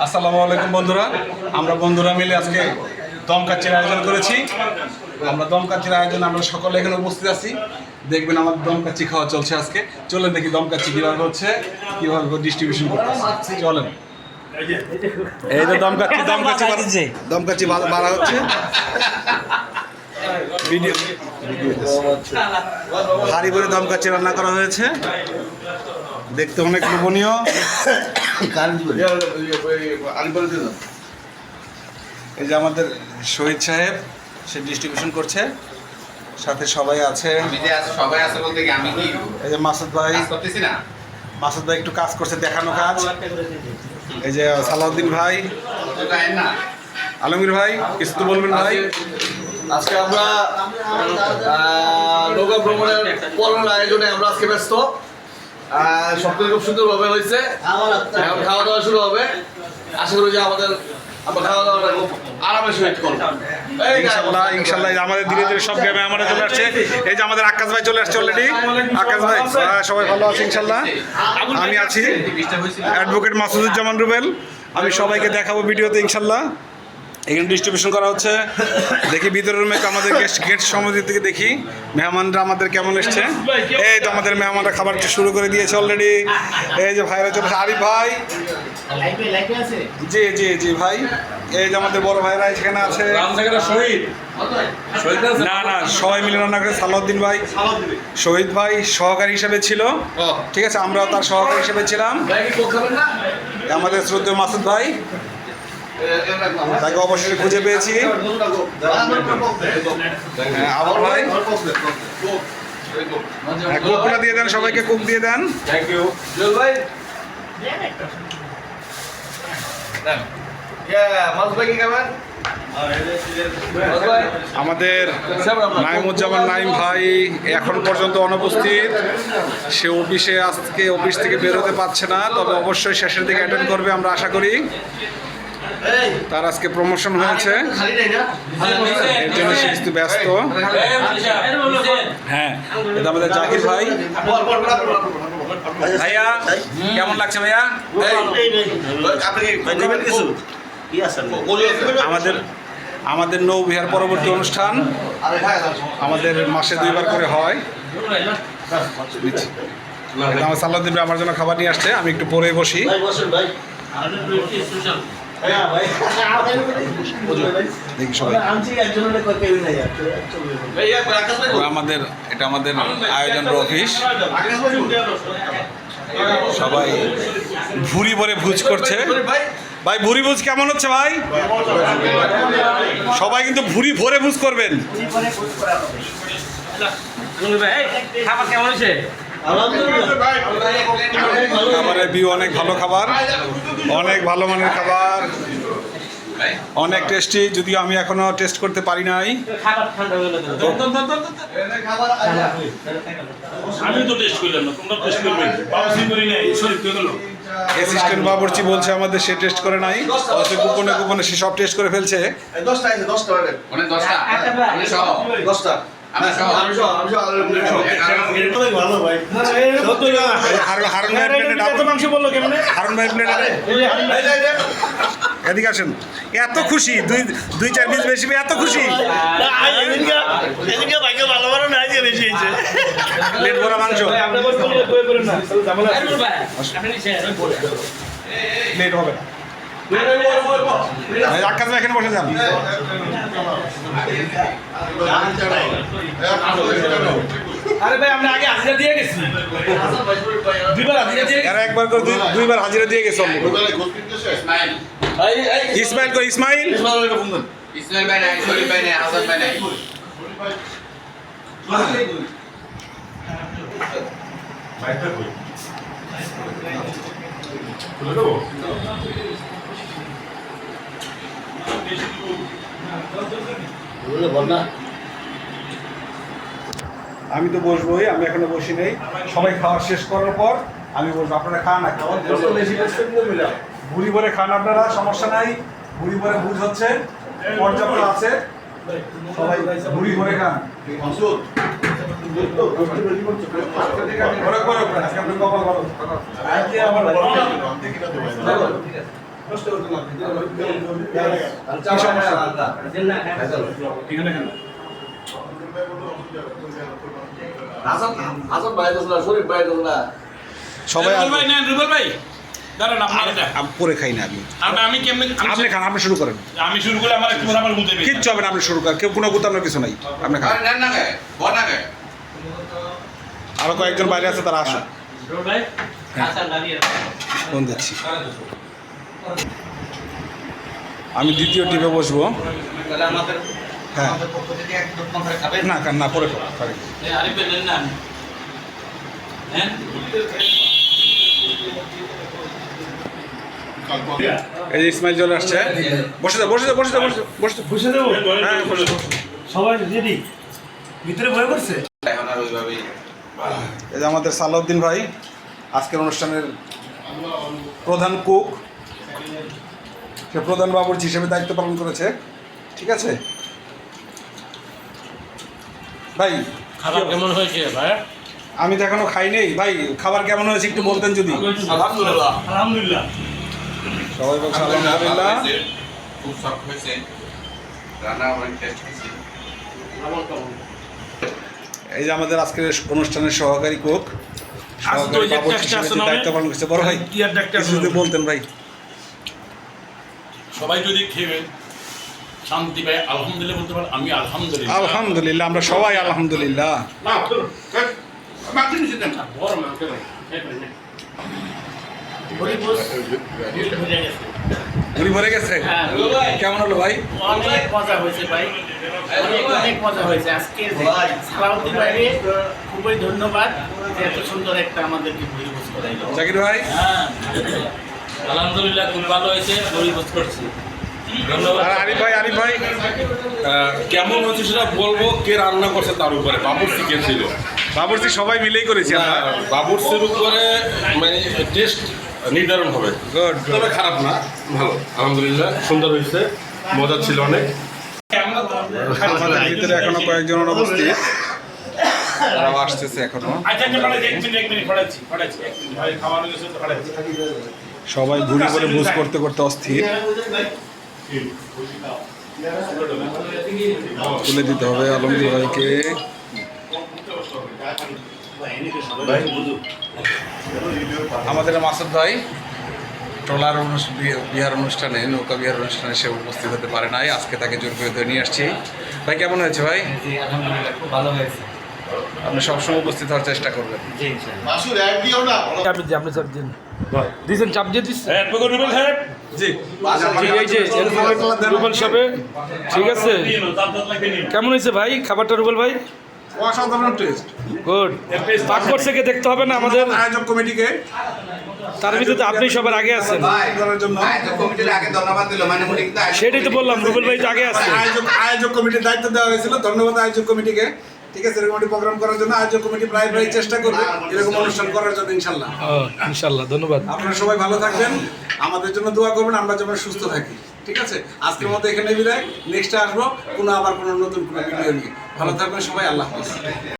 আসসালামু আলাইকুম বন্ধুরা। আমরা বন্ধুরা মিলে আজকে দমকাচ্ছির আয়োজন করেছি। আমরা দমকাচ্ছির আয়োজন আমরা সকলে এখানে উপস্থিত আছি। দেখবেন আমাদের দমকাচ্ছি খাওয়া চলছে আজকে। চলেন দেখি দমকাচ্ছি কীভাবে হচ্ছে কীভাবে ডিস্ট্রিবিউশন করতেছে। চলেন। এই যে দমকাচ্ছি দমকাচ্ছি বাড়া- দমকাচ্ছি বাড়া- বাড়া হচ্ছে। ভিডিও। হাড়ি করে দমকাচ্ছি রান্না করা হয়েছে। দেখতে অনেক লোভনীয়। এই যে আমাদের শহীদ সাহেব সে ডিস্ট্রিবিউশন করছে। সাথে সবাই আছে। আমি যে আছে সবাই আছে বলতে কি আমি এই যে মাসুদ ভাই। করতেছি না? মাসুদ ভাই একটু কাজ করছে দেখানো কাজ। এই যে সালাউদ্দিন ভাই। আলমগীর ভাই কিছু তো বলবেন ভাই। আজকে আমরা আহ, নৌকা ভ্রমণের পরের আয়োজনে আমরা আজকে ব্যস্ত। সবকিছু খুব সুন্দরভাবে হয়েছে। এখন খাওয়া দাওয়া শুরু হবে। আশা করি যে আমাদের ধীরে ধীরে সব গ্রামে আমাদের চলে আসছে। এই যে আমাদের আকাশ ভাই চলে আসছে অলরেডি আকাশ ভাই হ্যাঁ, সবাই ভালো আছে ইনশাল্লাহ। আমি আছি। অ্যাডভোকেট মাসুদুজ্জামান রুবেল। আমি সবাইকে দেখাবো ভিডিওতে ইনশাল্লাহ। এখানে ডিস্ট্রিবিউশন করা হচ্ছে। দেখি ভিতরের রুমে আমাদের গেস্ট গেস্ট সমিতি থেকে দেখি। মেহমানরা আমাদের কেমন এসছে? এই তো আমাদের মেহমানরা খাবার শুরু করে দিয়েছে অলরেডি এই যে ভাইরা চলে আসছে। আরিফ ভাই। জি জি জি ভাই। এই যে আমাদের বড় ভাইরা এখানে আছে। না না সবাই মিলে রান্না করে সালাউদ্দিন ভাই। শহীদ ভাই সহকারী হিসেবে ছিল। ঠিক আছে আমরাও তার সহকারী হিসেবে ছিলাম। আমাদের শ্রদ্ধেয় মাসুদ ভাই। তাকে অবশ্যই খুঁজে পেয়েছি। হ্যাঁ, আবার ভাই। হ্যাঁ, কোকটা দিয়ে দেন সবাইকে কোক দিয়ে দেন। জুয়েল ভাই। দেন। Yeah, মাস ভাই কি খাবেন? মাস ভাই। আমাদের নাইমুজ্জামান নাইম ভাই এখন পর্যন্ত অনুপস্থিত। সে অফিসে আজকে অফিস থেকে বেরোতে পারছে না তবে অবশ্যই শেষের দিকে অ্যাটেন্ড করবে আমরা আশা করি। তার আজকে প্রমোশন হয়েছে। এর জন্য সে একটু ব্যস্ত হ্যাঁ এটা আমাদের জাকির ভাই। ভাইয়া কেমন লাগছে ভাইয়া। আমাদের আমাদের নৌবিহার পরবর্তী অনুষ্ঠান। খায় না। আমাদের মাসে দুইবার করে হয়। আমার সাল্লাদ্দিন ভাই আমার জন্য খাবার নিয়ে আসছে। আমি একটু পরে বসি। আমাদের, এটা আমাদের আয়োজনের অফিস। সবাই ভুরি ভরে ভুজ করছে। ভাই, ভুরি ভুজ কেমন হচ্ছে ভাই? সবাই কিন্তু ভুরি ভরে ভুজ করবেন। খাবার কেমন হয়েছে? খাবারের ভিউ অনেক ভালো খাবার অনেক ভালো মানের খাবার অনেক টেস্টি যদিও আমি এখনও টেস্ট করতে পারি নাই। খাবার ঠান্ডা গেল আমি তো টেস্ট করলাম না তোমরা টেস্ট করবে। বাবুসি করি নাই শরীফ কে গেল অ্যাসিস্ট্যান্ট বাবুর্চি বলছে আমাদের সে টেস্ট করে নাই অথচ গোপনে গোপনে সে সব টেস্ট করে ফেলছে। দশটা দশটা। এদিকে আসেন। এত খুশি দুই দুই চার পিস বেশি এত খুশি। প্লেট ভরা মাংস। প্লেট হবে না। আকাশ এখানে বসে যান আরে ভাই আমরা আগে হাজিরা দিয়ে গেছি। দুইবার হাজিরা দিয়ে এরা একবার করে দুইবার হাজিরা দিয়ে গেছে। ইসমাইল এই, ইসমাইল কই ইসমাইল। ভাই নাই শরীফ ভাই নাই হাসান ভাই নাই। আমি তো বসবোই আমি এখনও বসি নেই। সবাই খাওয়া শেষ করার পর আমি বসবো। আপনারা খান ভুড়ি ভরে খান আপনারা, সমস্যা নাই। ভুড়ি ভরে বুঝ হচ্ছে, পর্যাপ্ত আছে। সবাই ভুড়ি ভরে খান। আজকে আপনি না ভাই না না সবাই রুবেল ভাই নেন রুবেল ভাই। দাঁড়ান আপনি পরে খাই না আমি আমি আমি কেমনে আমি- আপনি খান আপনি শুরু করেন। আমি শুরু করে আমার একটু কিচ্ছু হবে না আপনি শুরু করেন। কেউ কোনো গুতানোর কিছু নাই। আপনি খান। না বল না আরও কয়েকজন বাইরে আছে তারা আসুন দিচ্ছি। আমি দ্বিতীয় টিপে বসবো। হ্যাঁ। আমাদের পক্ষ থেকে একদম করে না না পরে খাব, পরে। আরে পেলেন না হ্যাঁ? এই যে ইসমাইল চলে আসছে। বসে যাও বসে যাও বসে যাও বসে যাও, বসে। দেবো? হ্যাঁ বসে সবাই রেডি? ভিতরে বয়ে করছে? এখন আর ওইভাবেই এই যে আমাদের সালাউদ্দিন ভাই আজকের অনুষ্ঠানের প্রধান কুক। সে প্রধান বাবুর্চি হিসেবে দায়িত্ব পালন করেছে। ঠিক আছে? ভাই খাবার কেমন হয়েছে ভাই? আমি তো এখনও খাই নেই। ভাই খাবার কেমন হয়েছে একটু বলতেন যদি। আলহামদুলিল্লাহ। আলহামদুলিল্লাহ। সবাই বলছে আলহামদুলিল্লাহ খুব সফট হয়েছে। রান্না অনেক টেস্ট হয়েছে। এই যে আমাদের আজকের অনুষ্ঠানের সহকারী কুক সহকারী বাবুর্চি হিসেবে দায়িত্ব পালন করছে বড় ভাই কিছু যদি বলতেন ভাই। সবাই যদি খেয়ে শান্তি পায় আলহামদুলিল্লাহ বলতে পারে আমি আলহামদুলিল্লাহ। আলহামদুলিল্লাহ আমরা সবাই আলহামদুলিল্লাহ। মাকে উনি ভরে গেছে। হ্যাঁ কেমন হলো ভাই? অনেক মজা হয়েছে ভাই। অনেক অনেক মজা হয়েছে। আজকে সালাউদ্দিন ভাইকে খুবই ধন্যবাদ এত সুন্দর একটা আমাদেরকে পরিবেশ করাইলো জাকির ভাই? হ্যাঁ আলহামদুলিল্লাহ খুব ভালো হয়েছে পরিবেশ করছি। আর আরিফ ভাই আরিফ ভাই কেমন হচ্ছে সেটা বলব কে রান্না করছে তার উপরে? বাবুর্চি কে ছিল? বাবুর্চি সবাই মিলেই করেছি আমরা। বাবুর্চির উপরে মানে টেস্ট নির্ধারণ হবে। তবে খারাপ না ভালো আলহামদুলিল্লাহ সুন্দর হয়েছে মজা ছিল অনেক। ভিতরে এখনও কয়েকজন অনুপস্থিত। তারাও আসতেছে এখনও। আচ্ছা আচ্ছা এক মিনিট এক মিনিট পাঠাচ্ছি পাঠাচ্ছি এক মিনিট। খাওয়ানো গেছে তো পাঠাচ্ছি সবাই ঘুরে ঘুরে বুঝ করতে করতে অস্থির। তুলে দিতে হবে আলমগীর ভাইকে। আমাদের মাসুদ ভাই ট্রলার অনুষ- বিহার অনুষ্ঠানে নৌকা বিহার অনুষ্ঠানে সে উপস্থিত হতে পারে নাই। আজকে তাকে জোর করে ধরে নিয়ে আসছি। ভাই কেমন হয়েছে ভাই? আলহামদুলিল্লাহ খুব ভালো হয়েছে। আপনি সবসময় উপস্থিত হওয়ার চেষ্টা করবেন। জি আপনি যে আপনি চাপ দিন। দিয়েছেন চাপ দিয়ে দিচ্ছেন হ্যাঁ রুবেল সাহেব। জি। ঠিক আছে কেমন হয়েছে ভাই? খাবারটা রুবেল ভাই? অসাধারণ টেস্ট গুড পাক করছে কে? দেখতে হবে না আমাদের। আয়োজক কমিটিকে। তার ভিতরে আপনি সবার আগে আছেন। করার জন্য। আয়োজক কমিটির আগে ধন্যবাদ দিল মানে সেটাই তো বললাম রুবেল ভাই তো আগে আছে। আয়োজক আয়োজক কমিটির দায়িত্ব দেওয়া হয়েছিল। ধন্যবাদ আয়োজক কমিটিকে। ঠিক আছে এরকম একটি প্রোগ্রাম করার জন্য আয়োজক কমিটি প্রায় প্রায় চেষ্টা করবে এরকম অনুষ্ঠান করার জন্য ইনশাল্লাহ। ইনশাল্লাহ ধন্যবাদ। আপনারা সবাই ভালো থাকবেন আমাদের জন্য দোয়া করবেন আমরা যেমন সুস্থ থাকি ঠিক আছে? আজকের মতো এখানে বিদায় নেক্সটে আসব কোনো আবার কোনো নতুন কোনো ভিডিও নিয়ে। ভালো থাকবেন সবাই আল্লাহ হাফিজ।